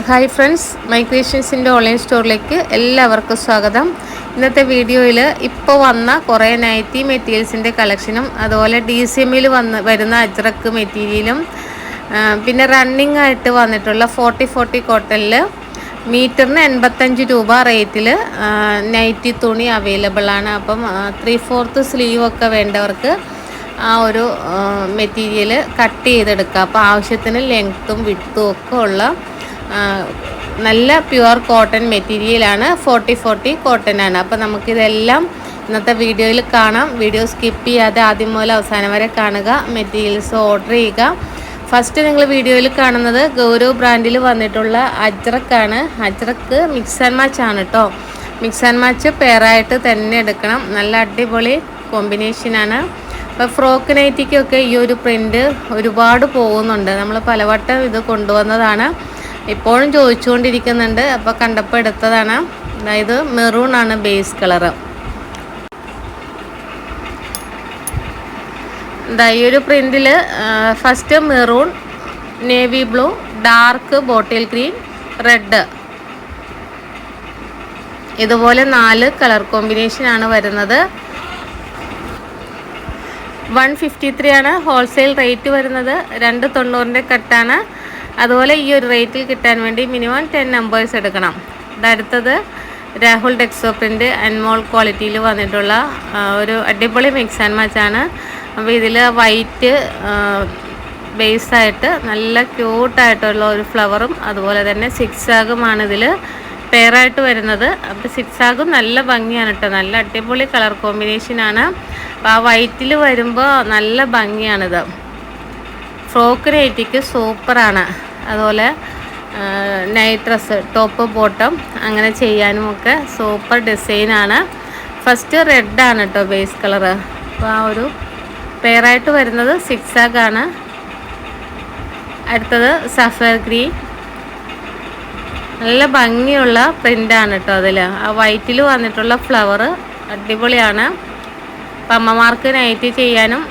Hi friends മൈഗ്രേഷൻസിന്റെ online സ്റ്റോറിലേക്ക് എല്ലാവർക്കും സ്വാഗതം. ഇന്നത്തെ വീഡിയോയിൽ ഇപ്പോൾ വന്ന കുറേ നൈറ്റി മെറ്റീരിയൽസിന്റെ കളക്ഷനും അതുപോലെ ഡി സി എമ്മിൽ വന്ന് വരുന്ന അജ്രക്ക് മെറ്റീരിയലും പിന്നെ റണ്ണിങ് ആയിട്ട് വന്നിട്ടുള്ള ഫോർട്ടി ഫോർട്ടി കോട്ടണിൽ മീറ്ററിന് എൺപത്തഞ്ച് രൂപ റേറ്റിൽ നൈറ്റി തുണി അവൈലബിൾ ആണ്. അപ്പം ത്രീ ഫോർത്ത് സ്ലീവ് ഒക്കെ വേണ്ടവർക്ക് ആ ഒരു മെറ്റീരിയൽ കട്ട് ചെയ്തെടുക്കുക അപ്പോൾ ആവശ്യത്തിന് ലെങ്ത്തും വിട്ടും ഒക്കെ ഉള്ള നല്ല പ്യുവർ കോട്ടൺ മെറ്റീരിയലാണ് ഫോർട്ടി ഫോർട്ടി കോട്ടൺ ആണ്. അപ്പോൾ നമുക്കിതെല്ലാം ഇന്നത്തെ വീഡിയോയിൽ കാണാം. വീഡിയോ സ്കിപ്പ് ചെയ്യാതെ ആദ്യം മുതൽ അവസാനം വരെ കാണുക. മെറ്റീരിയൽസ് ഓർഡർ ചെയ്യുക. ഫസ്റ്റ് നിങ്ങൾ വീഡിയോയിൽ കാണുന്നത് ഗൗരവ് ബ്രാൻഡിൽ വന്നിട്ടുള്ള അജ്രക്കാണ് അജ്രക്ക് മിക്സ് ആൻഡ് മാച്ച് ആണ് കേട്ടോ മിക്സ് ആൻഡ് മാച്ച് പെയറായിട്ട് തന്നെ എടുക്കണം. നല്ല അടിപൊളി കോമ്പിനേഷനാണ് അപ്പോൾ ഫ്രോക്ക് നൈറ്റിക്കൊക്കെ ഈ ഒരു പ്രിന്റ് ഒരുപാട് പോകുന്നുണ്ട്. നമ്മൾ പലവട്ടം ഇത് കൊണ്ടുവന്നതാണ്. ഇപ്പോഴും ചോദിച്ചുകൊണ്ടിരിക്കുന്നുണ്ട്. അപ്പോൾ കണ്ടപ്പോൾ എടുത്തതാണ്. അതായത് മെറൂൺ ആണ് ബേസ് കളറ് എന്താ ഈ ഒരു first maroon navy blue dark bottle green red ഇതുപോലെ നാല് കളർ കോമ്പിനേഷൻ ആണ് വരുന്നത്. വൺ ഫിഫ്റ്റി ത്രീ ആണ് ഹോൾസെയിൽ റേറ്റ് വരുന്നത്. രണ്ട് തൊണ്ണൂറിന്റെ കട്ടാണ്. അതുപോലെ ഈ ഒരു റേറ്റിൽ കിട്ടാൻ വേണ്ടി മിനിമം ടെൻ നമ്പേഴ്സ് എടുക്കണം. അടുത്തത് രാഹുൽ ഡെക്സോ അൻമോൾ ക്വാളിറ്റിയിൽ വന്നിട്ടുള്ള ഒരു അടിപൊളി മിക്സ് ആൻഡ് മാച്ചാണ് അപ്പോൾ ഇതിൽ വൈറ്റ് ബേസായിട്ട് നല്ല ക്യൂട്ടായിട്ടുള്ള ഒരു ഫ്ലവറും അതുപോലെ തന്നെ സിക്സാഗുമാണ് ഇതിൽ പെയറായിട്ട് വരുന്നത്. അപ്പോൾ സിക്സാഗും നല്ല ഭംഗിയാണ് കേട്ടോ നല്ല അടിപൊളി കളർ കോമ്പിനേഷനാണ് അപ്പോൾ ആ വൈറ്റിൽ വരുമ്പോൾ നല്ല ഭംഗിയാണിത്. ഫ്രോക്ക് നൈറ്റിക്ക് സൂപ്പറാണ്. അതുപോലെ നൈറ്റ് ഡ്രസ്സ് ടോപ്പ് ബോട്ടം അങ്ങനെ ചെയ്യാനും ഒക്കെ സൂപ്പർ ഡിസൈനാണ്. ഫസ്റ്റ് റെഡാണ് കേട്ടോ ബേസ് കളർ അപ്പോൾ ആ ഒരു പെയറായിട്ട് വരുന്നത് സിക്സ് ആണ് അടുത്തത് സഫർ ഗ്രീൻ. നല്ല ഭംഗിയുള്ള പ്രിന്റാണ് കേട്ടോ അതിൽ ആ വൈറ്റിൽ വന്നിട്ടുള്ള ഫ്ലവർ അടിപൊളിയാണ്. അപ്പം അമ്മമാർക്ക് നൈറ്റ് ചെയ്യാനും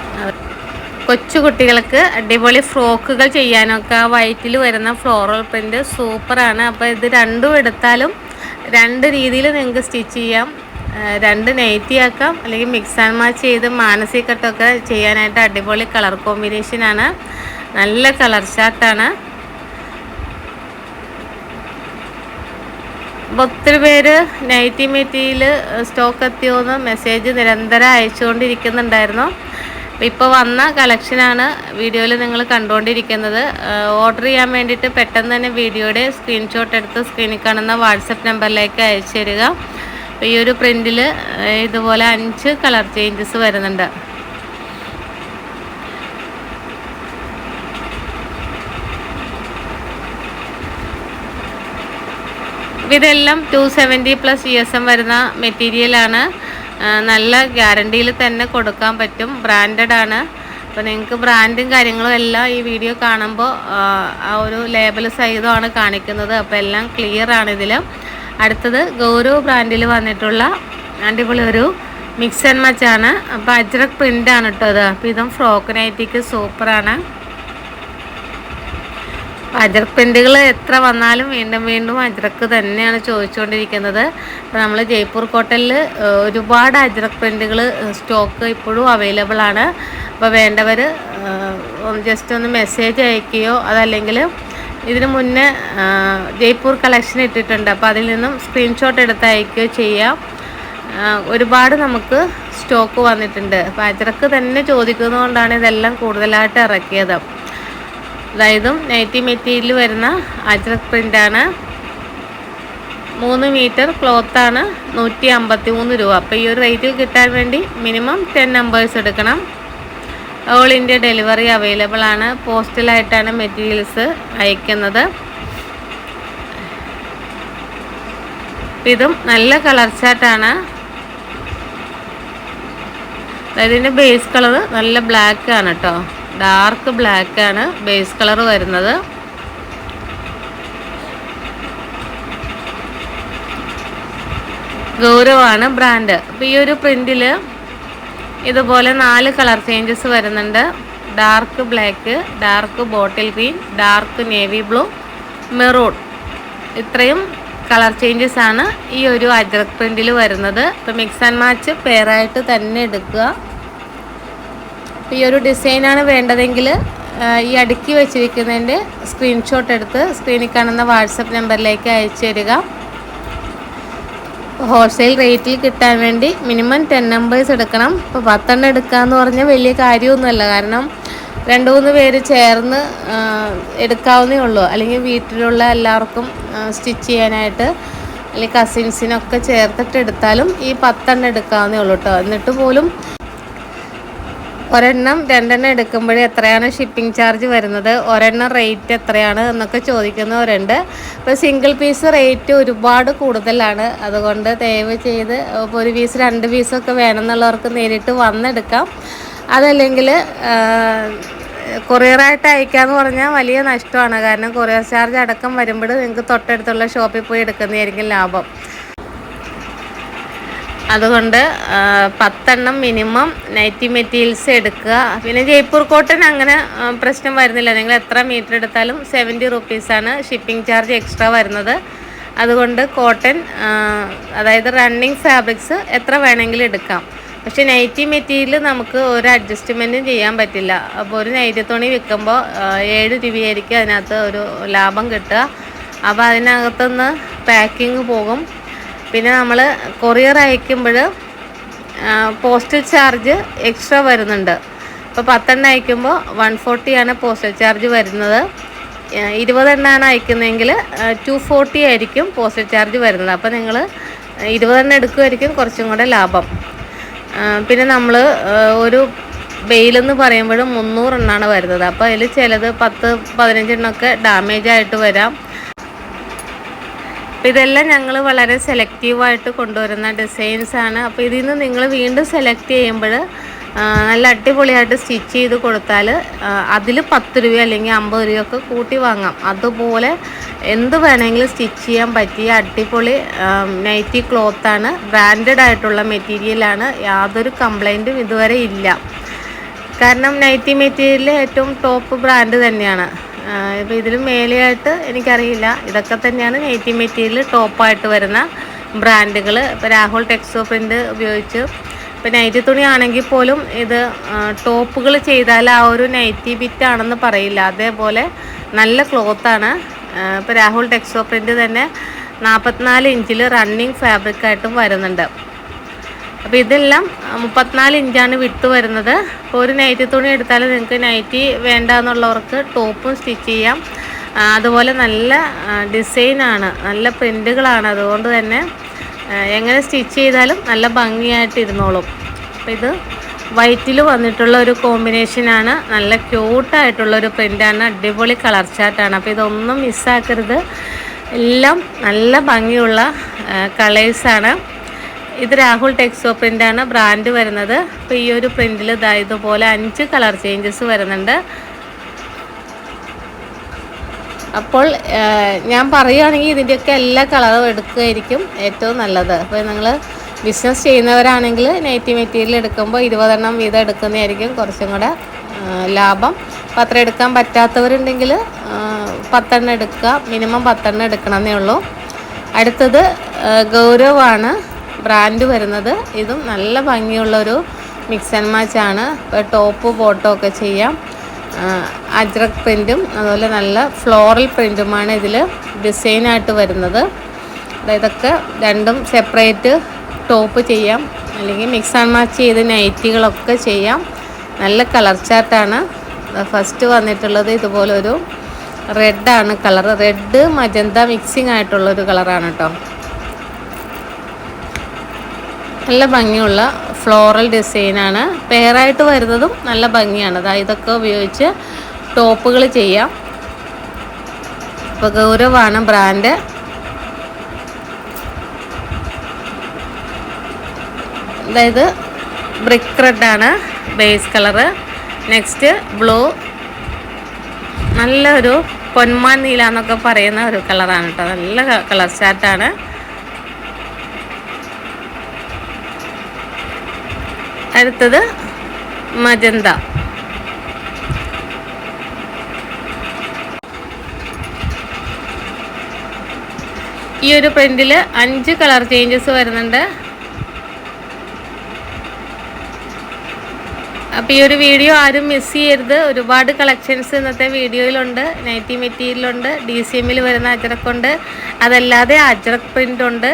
കൊച്ചു കുട്ടികൾക്ക് അടിപൊളി ഫ്രോക്കുകൾ ചെയ്യാനൊക്കെ വൈറ്റിൽ വരുന്ന ഫ്ലോറൽ പ്രിന്റ് സൂപ്പറാണ്. അപ്പോൾ ഇത് രണ്ടും എടുത്താലും രണ്ട് രീതിയിൽ നിങ്ങൾക്ക് സ്റ്റിച്ച് ചെയ്യാം. രണ്ട് നൈറ്റി ആക്കാം. അല്ലെങ്കിൽ മിക്സ് ആൻഡ് മാച്ച് ചെയ്ത് മാനസിക കട്ടൊക്കെ ചെയ്യാനായിട്ട് അടിപൊളി കളർ കോമ്പിനേഷനാണ് നല്ല കളർ ഷാർട്ടാണ് ഒത്തിരി പേര് നൈറ്റി മെറ്റീരിയൽ സ്റ്റോക്ക് എത്തിയോ എന്ന് മെസ്സേജ് നിരന്തരം അയച്ചുകൊണ്ടിരിക്കുന്നുണ്ടായിരുന്നു. ഇപ്പോൾ വന്ന കളക്ഷനാണ് വീഡിയോയിൽ നിങ്ങൾ കണ്ടുകൊണ്ടിരിക്കുന്നത് ഓർഡർ ചെയ്യാൻ വേണ്ടിയിട്ട് പെട്ടെന്ന് തന്നെ വീഡിയോയുടെ സ്ക്രീൻഷോട്ട് എടുത്ത് സ്ക്രീനിൽ കാണുന്ന വാട്സപ്പ് നമ്പറിലേക്ക് അയച്ചു തരിക. ഈ ഒരു പ്രിന്റിൽ ഇതുപോലെ അഞ്ച് കളർ ചേഞ്ചസ് വരുന്നുണ്ട്. ഇതെല്ലാം two seventy plus E S M വരുന്ന മെറ്റീരിയലാണ് നല്ല ഗ്യാരണ്ടിയിൽ തന്നെ കൊടുക്കാൻ പറ്റും. ബ്രാൻഡഡ് ആണ്. അപ്പോൾ നിങ്ങൾക്ക് ബ്രാൻഡും കാര്യങ്ങളും എല്ലാം ഈ വീഡിയോ കാണുമ്പോൾ ആ ഒരു ലേബൽ സഹിതമാണ് കാണിക്കുന്നത്. അപ്പോൾ എല്ലാം ക്ലിയർ ആണ് ഇതിൽ അടുത്തത് ഗൗരവ് ബ്രാൻഡിൽ വന്നിട്ടുള്ള അടിപൊളി ഒരു മിക്സ് ആൻഡ് മച്ചാണ് അപ്പോൾ അജ്രക് പ്രിന്റാണ് കേട്ടോ ഇത്. അപ്പോൾ ഇതും ഫ്രോക്ക് നൈറ്റിക്ക് സൂപ്പറാണ് അജർക്ക് പ്രിന്റുകൾ എത്ര വന്നാലും വീണ്ടും വീണ്ടും അജ്രക്ക് തന്നെയാണ് ചോദിച്ചുകൊണ്ടിരിക്കുന്നത്. അപ്പോൾ നമ്മൾ ജയ്പൂർ കോട്ടലിൽ ഒരുപാട് അജ്രക് പ്രിന്റുകൾ സ്റ്റോക്ക് ഇപ്പോഴും അവൈലബിൾ ആണ്. അപ്പോൾ വേണ്ടവർ ജസ്റ്റ് ഒന്ന് മെസ്സേജ് അയക്കുകയോ അതല്ലെങ്കിൽ ഇതിനു മുന്നേ ജയ്പൂർ കളക്ഷൻ ഇട്ടിട്ടുണ്ട്. അപ്പോൾ അതിൽ നിന്നും സ്ക്രീൻഷോട്ട് എടുത്ത് അയക്കുകയോ ചെയ്യാം. ഒരുപാട് നമുക്ക് സ്റ്റോക്ക് വന്നിട്ടുണ്ട്. അപ്പോൾ അജ്രക്ക് തന്നെ ചോദിക്കുന്നതുകൊണ്ടാണ് ഇതെല്ലാം കൂടുതലായിട്ട് ഇറക്കിയത്. അതായതും നൈറ്റി മെറ്റീരിയൽ വരുന്ന അജ്രക് പ്രിന്റാണ് മൂന്ന് മീറ്റർ ക്ലോത്താണ് നൂറ്റി അമ്പത്തി മൂന്ന് രൂപ. അപ്പോൾ ഈ ഒരു റേറ്റ് കിട്ടാൻ വേണ്ടി മിനിമം ടെൻ നമ്പേഴ്സ് എടുക്കണം. ഓൾ ഇന്ത്യ ഡെലിവറി അവൈലബിൾ ആണ്. പോസ്റ്റലായിട്ടാണ് മെറ്റീരിയൽസ് അയക്കുന്നത്. ഇതും നല്ല കളർ ചാർട്ടാണ് ഇതിന്റെ ബേസ് കളർ നല്ല ബ്ലാക്ക് ആണ് കേട്ടോ ഡാർക്ക് ബ്ലാക്ക് ആണ് ബേസ് കളർ വരുന്നത്. ഗൗരവാണ് ബ്രാൻഡ്. അപ്പോൾ ഈ ഒരു പ്രിന്റിൽ ഇതുപോലെ നാല് കളർ ചേഞ്ചസ് വരുന്നുണ്ട്. Dark black dark bottle green dark navy blue maroon. ഇത്രയും കളർ ചേഞ്ചസ് ആണ് ഈ ഒരു അജ്രക് പ്രിന്റിൽ വരുന്നത്. അപ്പോൾ മിക്സ് ആൻഡ് മാച്ച് പെയറായിട്ട് തന്നെ എടുക്കുക. അപ്പോൾ ഈ ഒരു ഡിസൈനാണ് വേണ്ടതെങ്കിൽ ഈ അടുക്കി വെച്ചിരിക്കുന്നതിന്റെ സ്ക്രീൻഷോട്ട് എടുത്ത് സ്ക്രീനിൽ കാണുന്ന വാട്സപ്പ് നമ്പറിലേക്ക് അയച്ചു തരിക. ഹോൾസെയിൽ റേറ്റിൽ കിട്ടാൻ വേണ്ടി മിനിമം ടെൻ നമ്പേഴ്സ് എടുക്കണം. ഇപ്പോൾ പത്തെണ്ണം എടുക്കാമെന്ന് പറഞ്ഞാൽ വലിയ കാര്യമൊന്നുമല്ല. കാരണം രണ്ട് മൂന്ന് പേര് ചേർന്ന് എടുക്കാവുന്നേ ഉള്ളൂ. അല്ലെങ്കിൽ വീട്ടിലുള്ള എല്ലാവർക്കും സ്റ്റിച്ച് ചെയ്യാനായിട്ട് അല്ലെങ്കിൽ കസിൻസിനൊക്കെ ചേർത്തിട്ട് എടുത്താലും ഈ പത്തെണ്ണം എടുക്കാവുന്നേ ഉള്ളൂ കേട്ടോ എന്നിട്ട് പോലും ഒരെണ്ണം രണ്ടെണ്ണം എടുക്കുമ്പോഴേ എത്രയാണ് ഷിപ്പിംഗ് ചാർജ് വരുന്നത്? ഒരെണ്ണം റേറ്റ് എത്രയാണ് എന്നൊക്കെ ചോദിക്കുന്നവരുണ്ട്. ഇപ്പോൾ സിംഗിൾ പീസ് റേറ്റ് ഒരുപാട് കൂടുതലാണ്. അതുകൊണ്ട് ദയവ് ചെയ്ത് ഇപ്പോൾ ഒരു പീസ് രണ്ട് പീസൊക്കെ വേണമെന്നുള്ളവർക്ക് നേരിട്ട് വന്നെടുക്കാം. അതല്ലെങ്കിൽ കൊറിയറായിട്ട് അയക്കാന്ന് പറഞ്ഞാൽ വലിയ നഷ്ടമാണ്. കാരണം കൊറിയർ ചാർജ് അടക്കം വരുമ്പോൾ നിങ്ങൾക്ക് തൊട്ടടുത്തുള്ള ഷോപ്പിൽ പോയി എടുക്കുന്നതായിരിക്കും ലാഭം. അതുകൊണ്ട് പത്തെണ്ണം മിനിമം നൈറ്റി മെറ്റീരിയൽസ് എടുക്കുക. പിന്നെ ജയ്പൂർ കോട്ടൺ അങ്ങനെ പ്രശ്നം വരുന്നില്ല. നിങ്ങൾ എത്ര മീറ്റർ എടുത്താലും സെവന്റി റുപ്പീസാണ് ഷിപ്പിംഗ് ചാർജ് എക്സ്ട്രാ വരുന്നത്. അതുകൊണ്ട് കോട്ടൺ അതായത് റണ്ണിങ് ഫാബ്രിക്സ് എത്ര വേണമെങ്കിലും എടുക്കാം. പക്ഷേ നൈറ്റി മെറ്റീരിയൽ നമുക്ക് ഒരു അഡ്ജസ്റ്റ്മെന്റും ചെയ്യാൻ പറ്റില്ല. അപ്പോൾ ഒരു നൈറ്റി തുണി വിൽക്കുമ്പോൾ ഏഴ് രൂപയായിരിക്കും അതിനകത്ത് ഒരു ലാഭം കിട്ടുക. അപ്പോൾ അതിനകത്തുനിന്ന് പാക്കിങ് പോകും. പിന്നെ നമ്മൾ കൊറിയർ അയക്കുമ്പോൾ പോസ്റ്റൽ ചാർജ് എക്സ്ട്രാ വരുന്നുണ്ട്. ഇപ്പോൾ പത്തെണ്ണം അയക്കുമ്പോൾ വൺ ഫോർട്ടിയാണ് പോസ്റ്റൽ ചാർജ് വരുന്നത്. ഇരുപതെണ്ണമാണ് അയക്കുന്നതെങ്കിൽ ടു ഫോർട്ടി ആയിരിക്കും പോസ്റ്റൽ ചാർജ് വരുന്നത്. അപ്പോൾ നിങ്ങൾ ഇരുപതെണ്ണം എടുക്കുമായിരിക്കും കുറച്ചും കൂടെ ലാഭം. പിന്നെ നമ്മൾ ഒരു ബെയിലെന്ന് പറയുമ്പോഴും മുന്നൂറെണ്ണമാണ് വരുന്നത്. അപ്പോൾ അതിൽ ചിലത് പത്ത് പതിനഞ്ചെണ്ണമൊക്കെ ഡാമേജ് ആയിട്ട് വരാം. അപ്പോൾ ഇതെല്ലാം ഞങ്ങൾ വളരെ സെലക്റ്റീവായിട്ട് കൊണ്ടുവരുന്ന ഡിസൈൻസ് ആണ്. അപ്പോൾ ഇതിൽ നിന്ന് നിങ്ങൾ വീണ്ടും സെലക്ട് ചെയ്യുമ്പോൾ നല്ല അടിപൊളിയായിട്ട് സ്റ്റിച്ച് ചെയ്ത് കൊടുത്താൽ അതിൽ പത്ത് രൂപ അല്ലെങ്കിൽ അമ്പത് രൂപയൊക്കെ കൂട്ടി വാങ്ങാം. അതുപോലെ എന്ത് വേണമെങ്കിലും സ്റ്റിച്ച് ചെയ്യാൻ പറ്റിയ അടിപൊളി നൈറ്റി ക്ലോത്താണ് ബ്രാൻഡഡ് ആയിട്ടുള്ള മെറ്റീരിയലാണ് യാതൊരു കംപ്ലൈന്റും ഇതുവരെ ഇല്ല. കാരണം നൈറ്റി മെറ്റീരിയൽ ഏറ്റവും ടോപ്പ് ബ്രാൻഡ് തന്നെയാണ്. ഇപ്പോൾ ഇതിൽ മേലെയായിട്ട് എനിക്കറിയില്ല. ഇതൊക്കെ തന്നെയാണ് നെയ്റ്റീവ് മെറ്റീരിയൽ ടോപ്പായിട്ട് വരുന്ന ബ്രാൻഡുകൾ ഇപ്പോൾ രാഹുൽ ടെക്സോ പ്രിന്റ് ഉപയോഗിച്ച്. ഇപ്പോൾ നൈറ്റി തുണിയാണെങ്കിൽ പോലും ഇത് ടോപ്പുകൾ ചെയ്താൽ ആ ഒരു നൈറ്റി ബിറ്റ് ആണെന്ന് പറയില്ല. അതേപോലെ നല്ല ക്ലോത്താണ് ഇപ്പോൾ രാഹുൽ ടെക്സോ പ്രിന്റ് തന്നെ നാൽപ്പത്തിനാല് ഇഞ്ചിൽ റണ്ണിങ് ഫാബ്രിക്കായിട്ടും വരുന്നുണ്ട്. അപ്പോൾ ഇതെല്ലാം മുപ്പത്തിനാല് ഇഞ്ചാണ് വിട്ട് വരുന്നത്. അപ്പോൾ ഒരു നൈറ്റി തുണി എടുത്താൽ നിങ്ങൾക്ക് നൈറ്റി വേണ്ട എന്നുള്ളവർക്ക് ടോപ്പും സ്റ്റിച്ച് ചെയ്യാം. അതുപോലെ നല്ല ഡിസൈനാണ് നല്ല പ്രിന്റുകളാണ് അതുകൊണ്ട് തന്നെ എങ്ങനെ സ്റ്റിച്ച് ചെയ്താലും നല്ല ഭംഗിയായിട്ട് ഇരുന്നോളും. അപ്പോൾ ഇത് വൈറ്റിൽ വന്നിട്ടുള്ള ഒരു കോമ്പിനേഷനാണ് നല്ല ക്യൂട്ടായിട്ടുള്ളൊരു പ്രിന്റാണ് അടിപൊളി കളർ ചാർട്ടാണ് അപ്പോൾ ഇതൊന്നും മിസ്സാക്കരുത് എല്ലാം നല്ല ഭംഗിയുള്ള കളേഴ്സാണ് ഇത് രാഹുൽ ടെക്സോ പ്രിന്റാണ് ബ്രാൻഡ് വരുന്നത്. അപ്പോൾ ഈ ഒരു പ്രിന്റിൽ ഇതാ ഇതുപോലെ അഞ്ച് കളർ ചേഞ്ചസ് വരുന്നുണ്ട്. അപ്പോൾ ഞാൻ പറയുകയാണെങ്കിൽ ഇതിന്റെയൊക്കെ എല്ലാ കളറും എടുക്കുകയായിരിക്കും ഏറ്റവും നല്ലത്. അപ്പോൾ നിങ്ങൾ ബിസിനസ് ചെയ്യുന്നവരാണെങ്കിൽ നൈറ്റി മെറ്റീരിയൽ എടുക്കുമ്പോൾ ഇരുപതെണ്ണം വീതം എടുക്കുന്നതായിരിക്കും കുറച്ചും കൂടെ ലാഭം. അപ്പോൾ അത്ര എടുക്കാൻ പറ്റാത്തവരുണ്ടെങ്കിൽ പത്തെണ്ണം എടുക്കുക. മിനിമം പത്തെണ്ണം എടുക്കണമെന്നേ ഉള്ളൂ. അടുത്തത് ഗൗരവാണ്. ബ്രാൻഡ് വരുന്നത്. ഇതും നല്ല ഭംഗിയുള്ളൊരു മിക്സ് ആൻഡ് മാച്ച് ആണ്. ടോപ്പ് ഫോട്ടോ ഒക്കെ ചെയ്യാം. അജ്രക് പ്രിന്റും അതുപോലെ നല്ല ഫ്ലോറൽ പ്രിന്റുമാണ് ഇതിൽ ഡിസൈനായിട്ട് വരുന്നത്. ഇതൊക്കെ രണ്ടും സെപ്പറേറ്റ് ടോപ്പ് ചെയ്യാം. അല്ലെങ്കിൽ മിക്സ് ആൻഡ് മാച്ച് ചെയ്ത് നൈറ്റികളൊക്കെ ചെയ്യാം. നല്ല കളർ ചാർട്ടാണ് ഫസ്റ്റ് വന്നിട്ടുള്ളത് ഇതുപോലൊരു റെഡാണ് കളർ റെഡ് മജന്ത മിക്സിംഗ് ആയിട്ടുള്ളൊരു കളറാണ് കേട്ടോ നല്ല ഭംഗിയുള്ള ഫ്ലോറൽ ഡിസൈനാണ് പെയറായിട്ട് വരുന്നതും നല്ല ഭംഗിയാണ്. അതായത് ഇതൊക്കെ ഉപയോഗിച്ച് ടോപ്പുകൾ ചെയ്യാം. ഇപ്പോൾ ഗൗരവാണ് ബ്രാൻഡ് അതായത് ബ്രിക്ക് റെഡാണ് ബേസ് കളറ് നെക്സ്റ്റ് ബ്ലൂ നല്ലൊരു പൊന്മാൻ നീല എന്നൊക്കെ പറയുന്ന ഒരു കളറാണ് കേട്ടോ. നല്ല കളർ ചാർട്ടാണ് അടുത്തത് മജന്ത. ഈ ഒരു പ്രിന്റിൽ അഞ്ച് കളർ ചേഞ്ചസ് വരുന്നുണ്ട്. അപ്പോൾ ഈ ഒരു വീഡിയോ ആരും മിസ് ചെയ്യരുത്. ഒരുപാട് കളക്ഷൻസ് ഇന്നത്തെ വീഡിയോയിലുണ്ട് നൈറ്റി മെറ്റീരിയലുണ്ട് ഡി സി എമ്മിൽ വരുന്ന അജറക്കുണ്ട് അതല്ലാതെ അജറക് പ്രിന്റ്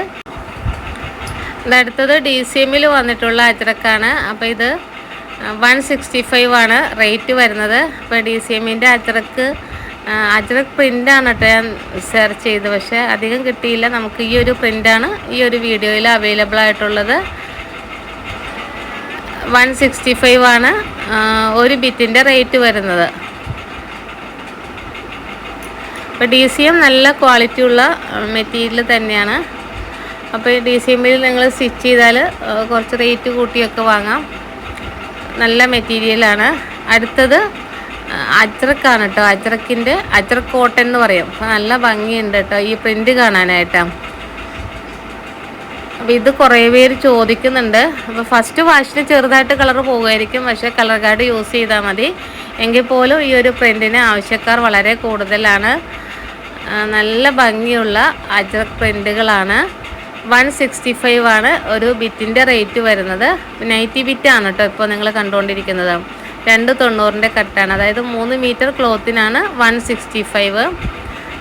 ഉണ്ട് അടുത്തത് ഡി സി എമ്മിൽ വന്നിട്ടുള്ള അജ്രക്കാണ് അപ്പോൾ ഇത് വൺ സിക്സ്റ്റി ഫൈവ് ആണ് റേറ്റ് വരുന്നത്. അപ്പോൾ ഡി സി എമ്മിന്റെ അജ്രക്ക് അജ്രക് പ്രിന്റാണ് കേട്ടോ ഞാൻ സെർച്ച് ചെയ്ത് പക്ഷേ അധികം കിട്ടിയില്ല. നമുക്ക് ഈ ഒരു പ്രിന്റാണ് ഈ ഒരു വീഡിയോയിൽ അവൈലബിൾ ആയിട്ടുള്ളത്. വൺ സിക്സ്റ്റി ഫൈവ് ആണ് ഒരു ബിറ്റിന്റെ റേറ്റ് വരുന്നത്. അപ്പോൾ ഡി സി എം നല്ല ക്വാളിറ്റി ഉള്ള മെറ്റീരിയൽ തന്നെയാണ്. അപ്പോൾ ഡി സി എമ്മിൽ നിങ്ങൾ സ്റ്റിച്ച് ചെയ്താൽ കുറച്ച് റേറ്റ് കൂട്ടിയൊക്കെ വാങ്ങാം. നല്ല മെറ്റീരിയലാണ് അടുത്തത് അജ്രക്കാണ് കേട്ടോ അജ്രക്കിന്റെ അജ്രക് കോട്ടൺ എന്ന് പറയും. അപ്പോൾ നല്ല ഭംഗിയുണ്ട് കേട്ടോ ഈ പ്രിന്റ് കാണാനായിട്ട്. അപ്പോൾ ഇത് കുറേ പേര് ചോദിക്കുന്നുണ്ട്. അപ്പോൾ ഫസ്റ്റ് വാഷിൽ ചെറുതായിട്ട് കളർ പോകുമായിരിക്കും. പക്ഷേ കളർ കാർഡ് യൂസ് ചെയ്താൽ മതി. എങ്കിൽ പോലും ഈ ഒരു പ്രിന്റിന് ആവശ്യക്കാർ വളരെ കൂടുതലാണ്. നല്ല ഭംഗിയുള്ള അജ്രക് പ്രിന്റുകളാണ് വൺ സിക്സ്റ്റി ഫൈവ് ആണ് ഒരു ബിറ്റിന്റെ റേറ്റ് വരുന്നത്. നൈറ്റി ബിറ്റാണ് കേട്ടോ ഇപ്പോൾ നിങ്ങൾ കണ്ടുകൊണ്ടിരിക്കുന്നത്. രണ്ട് തൊണ്ണൂറിന്റെ കട്ടാണ്. അതായത് മൂന്ന് മീറ്റർ ക്ലോത്തിനാണ് വൺ സിക്സ്റ്റി ഫൈവ്.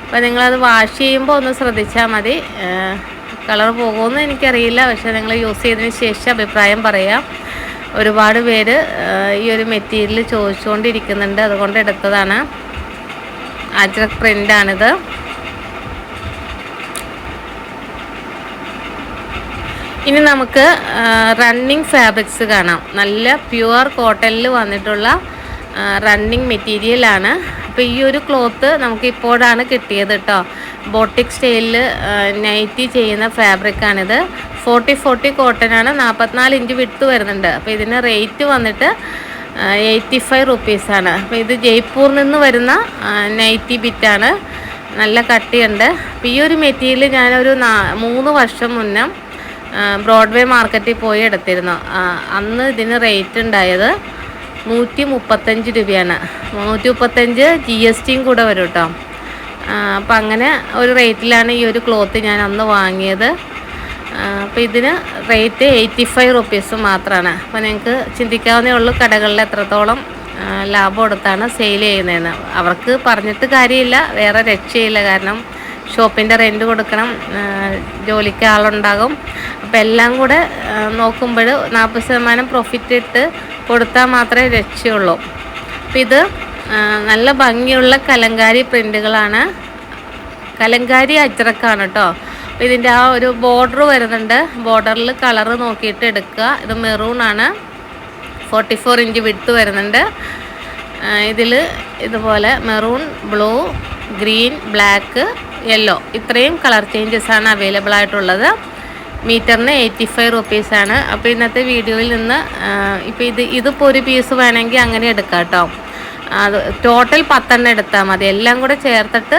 അപ്പോൾ നിങ്ങളത് വാഷ് ചെയ്യുമ്പോൾ ഒന്ന് ശ്രദ്ധിച്ചാൽ മതി. കളർ പോകുമെന്ന് എനിക്കറിയില്ല. പക്ഷേ നിങ്ങൾ യൂസ് ചെയ്തതിന് ശേഷം അഭിപ്രായം പറയാം. ഒരുപാട് പേര് ഈ ഒരു മെറ്റീരിയൽ ചോദിച്ചുകൊണ്ടിരിക്കുന്നുണ്ട്. അതുകൊണ്ട് എടുത്തതാണ്. അജ്രക് പ്രിന്റാണിത്. ഇനി നമുക്ക് റണ്ണിങ് ഫാബ്രിക്സ് കാണാം. നല്ല പ്യുവർ കോട്ടണിൽ വന്നിട്ടുള്ള റണ്ണിങ് മെറ്റീരിയലാണ് അപ്പോൾ ഈ ഒരു ക്ലോത്ത് നമുക്ക് ഇപ്പോഴാണ് കിട്ടിയത് കേട്ടോ ബോട്ടിക് സ്റ്റൈലിൽ നൈറ്റി ചെയ്യുന്ന ഫാബ്രിക്കാണിത് ഫോർട്ടി ഫോർട്ടി കോട്ടനാണ് നാൽപ്പത്തിനാല് ഇഞ്ച് വിട്ട് വരുന്നുണ്ട്. അപ്പോൾ ഇതിന് റേറ്റ് വന്നിട്ട് എയ്റ്റി ഫൈവ് റുപ്പീസാണ് അപ്പോൾ ഇത് ജയ്പൂരിൽ നിന്ന് വരുന്ന നൈറ്റി ബിറ്റാണ് നല്ല കട്ടിയുണ്ട്. അപ്പോൾ ഈ ഒരു മെറ്റീരിയൽ ഞാനൊരു നാ മൂന്ന് വർഷം മുന്നേ ബ്രോഡ്വേ മാർക്കറ്റിൽ പോയി എടുത്തിരുന്നു. അന്ന് ഇതിന് റേറ്റ് ഉണ്ടായത് നൂറ്റി മുപ്പത്തഞ്ച് രൂപയാണ്. നൂറ്റി മുപ്പത്തഞ്ച് ജി എസ് ടിയും കൂടെ വരും കേട്ടോ അപ്പം അങ്ങനെ ഒരു റേറ്റിലാണ് ഈ ഒരു ക്ലോത്ത് ഞാൻ അന്ന് വാങ്ങിയത്. അപ്പോൾ ഇതിന് റേറ്റ് എയ്റ്റി ഫൈവ് റുപ്പീസ് മാത്രമാണ് അപ്പോൾ നിങ്ങൾക്ക് ചിന്തിക്കാവുന്നേ ഉള്ളൂ കടകളിൽ എത്രത്തോളം ലാഭം എടുത്താണ് സെയിൽ ചെയ്യുന്നതെന്ന്. അവർക്ക് പറഞ്ഞിട്ട് കാര്യമില്ല വേറെ രക്ഷയില്ല. കാരണം ഷോപ്പിന്റെ റെന്റ് കൊടുക്കണം ജോലിക്ക് ആളുണ്ടാകും. അപ്പോൾ എല്ലാം കൂടെ നോക്കുമ്പോൾ നാൽപ്പത് ശതമാനം പ്രോഫിറ്റ് ഇട്ട് കൊടുത്താൽ മാത്രമേ രക്ഷയുള്ളൂ അപ്പം ഇത് നല്ല ഭംഗിയുള്ള കലങ്കാരി പ്രിന്റുകളാണ് കലങ്കാരി അച്ചറക്കാണ് കേട്ടോ അപ്പോൾ ഇതിന്റെ ആ ഒരു ബോർഡർ വരുന്നുണ്ട്. ബോർഡറിൽ കളറ് നോക്കിയിട്ട് എടുക്കുക. ഇത് മെറൂൺ ആണ്. ഫോർട്ടി ഫോർ ഇഞ്ച് വിട്ട് വരുന്നുണ്ട്. ഇതിൽ ഇതുപോലെ maroon blue green black yellow ഇത്രയും കളർ ചേഞ്ചസ് ആണ് അവൈലബിൾ ആയിട്ടുള്ളത്. മീറ്ററിന് എയ്റ്റി ഫൈവ് റുപ്പീസാണ് അപ്പോൾ ഇന്നത്തെ വീഡിയോയിൽ നിന്ന് ഇപ്പോൾ ഇത് ഇതിപ്പോൾ ഒരു പീസ് വേണമെങ്കിൽ അങ്ങനെ എടുക്കാം കേട്ടോ അത് ടോട്ടൽ പത്തെണ്ണം എടുത്താൽ മതി. എല്ലാം കൂടെ ചേർത്തിട്ട്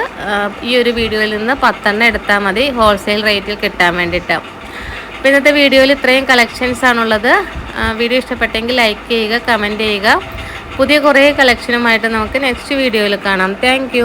ഈ ഒരു വീഡിയോയിൽ നിന്ന് പത്തെണ്ണം എടുത്താൽ മതി. ഹോൾസെയിൽ റേറ്റിൽ കിട്ടാൻ വേണ്ടിയിട്ട്. അപ്പോൾ ഇന്നത്തെ വീഡിയോയിൽ ഇത്രയും കളക്ഷൻസ് ആണുള്ളത്. വീഡിയോ ഇഷ്ടപ്പെട്ടെങ്കിൽ ലൈക്ക് ചെയ്യുക കമന്റ് ചെയ്യുക. പുതിയ കുറേ കളക്ഷനുമായിട്ട് നമുക്ക് നെക്സ്റ്റ് വീഡിയോയിൽ കാണാം. താങ്ക്